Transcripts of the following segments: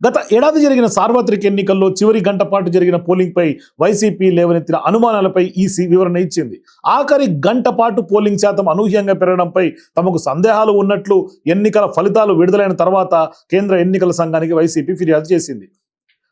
గత ఏడాది జరిగిన సార్వత్రిక ఎన్నికల్లో చివరి గంట పాటు జరిగిన పోలింగ్పై వైసీపీ లేవనెత్తిన అనుమానాలపై ఈసీ వివరణ ఇచ్చింది. ఆఖరి గంట పాటు పోలింగ్ శాతం అనూహ్యంగా పెరగడంపై తమకు సందేహాలు ఉన్నట్లు ఎన్నికల ఫలితాలు విడుదలైన తర్వాత కేంద్ర ఎన్నికల సంఘానికి వైసీపీ ఫిర్యాదు చేసింది.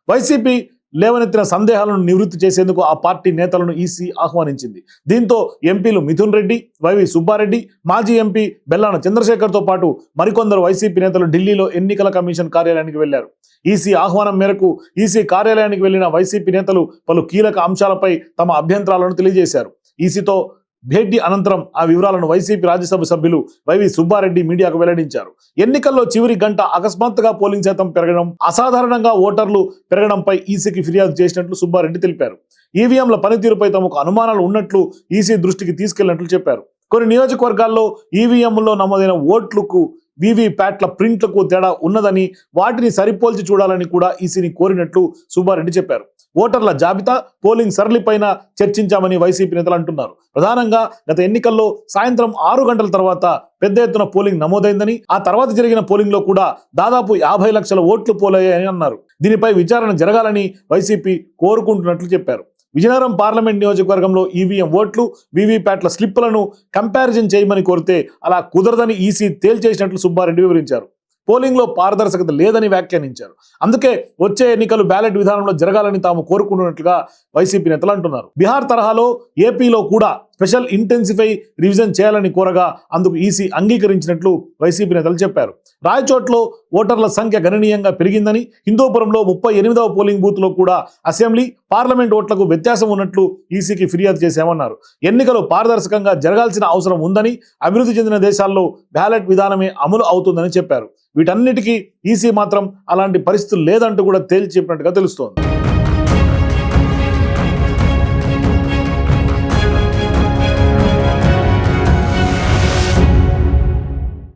వైసీపీ లేవనెత్తిన సందేహాలను నివృత్తి చేసేందుకు ఆ పార్టీ నేతలను ఈసీ ఆహ్వానించింది. దీంతో ఎంపీలు మిథున్ రెడ్డి వైవి సుబ్బారెడ్డి మాజీ ఎంపీ బెల్లాన చంద్రశేఖర్తో పాటు మరికొందరు వైసీపీ నేతలు ఢిల్లీలో ఎన్నికల కమిషన్ కార్యాలయానికి వెళ్ళారు. ఈసీ ఆహ్వానం మేరకు ఈసీ కార్యాలయానికి వెళ్ళిన వైసీపీ నేతలు పలు కీలక అంశాలపై తమ అభ్యంతరాలను తెలియజేశారు. ఈసీతో భేటీ అనంతరం ఆ వివరాలను వైసీపీ రాజ్యసభ సభ్యులు వైవి సుబ్బారెడ్డి మీడియాకు వెల్లడించారు. ఎన్నికల్లో చివరి గంట అకస్మాత్తుగా పోలింగ్ శాతం పెరగడం అసాధారణంగా ఓటర్లు పెరగడంపై ఈసీకి ఫిర్యాదు చేసినట్లు సుబ్బారెడ్డి తెలిపారు. ఈవీఎంల పనితీరుపై తమకు అనుమానాలు ఉన్నట్లు ఈసీ దృష్టికి తీసుకెళ్ళినట్లు చెప్పారు. కొన్ని నియోజకవర్గాల్లో ఈవీఎంలో నమోదైన ఓట్లకు వీవీప్యాట్ల ప్రింట్లకు తేడా ఉన్నదని వాటిని సరిపోల్చి చూడాలని కూడా ఈసీని కోరినట్లు సుబ్బారెడ్డి చెప్పారు. ఓటర్ల జాబితా పోలింగ్ సరళిపైన చర్చించామని వైసీపీ నేతలు అంటున్నారు. ప్రధానంగా గత ఎన్నికల్లో సాయంత్రం ఆరు గంటల తర్వాత పెద్ద ఎత్తున పోలింగ్ నమోదైందని ఆ తర్వాత జరిగిన పోలింగ్లో కూడా దాదాపు యాభై లక్షల ఓట్లు పోలయ్యాయని అన్నారు. దీనిపై విచారణ జరగాలని వైసీపీ కోరుకుంటున్నట్లు చెప్పారు. విజయనగరం పార్లమెంట్ నియోజకవర్గంలో ఈవీఎం ఓట్లు వీవీప్యాట్ల స్లిప్పులను కంపారిజన్ చేయమని కోరితే అలా కుదరదని ఈసీ తేల్చేసినట్లు సుబ్బారెడ్డి వివరించారు. పోలింగ్లో పారదర్శకత లేదని వ్యాఖ్యానించారు. అందుకే వచ్చే ఎన్నికలు బ్యాలెట్ విధానంలో జరగాలని తాము కోరుకుంటున్నట్లుగా వైసీపీ నేతలు అంటున్నారు. బీహార్ తరహాలో ఏపీలో కూడా స్పెషల్ ఇంటెన్సిఫై రివిజన్ చేయాలని కోరగా అందుకు ఈసీ అంగీకరించినట్లు వైసీపీ నేతలు చెప్పారు. రాయచోట్లో ఓటర్ల సంఖ్య గణనీయంగా పెరిగిందని హిందూపురంలో ముప్పై ఎనిమిదవ పోలింగ్ బూత్లో కూడా అసెంబ్లీ పార్లమెంట్ ఓట్లకు వ్యత్యాసం ఉన్నట్లు ఈసీకి ఫిర్యాదు చేశామన్నారు. ఎన్నికలు పారదర్శకంగా జరగాల్సిన అవసరం ఉందని అభివృద్ధి చెందిన దేశాల్లో బ్యాలెట్ విధానమే అమలు అవుతుందని చెప్పారు. వీటన్నిటికీ ఈసీ మాత్రం అలాంటి పరిస్థితులు లేదంటూ కూడా తేల్చి చెప్పినట్టుగా తెలుస్తోంది.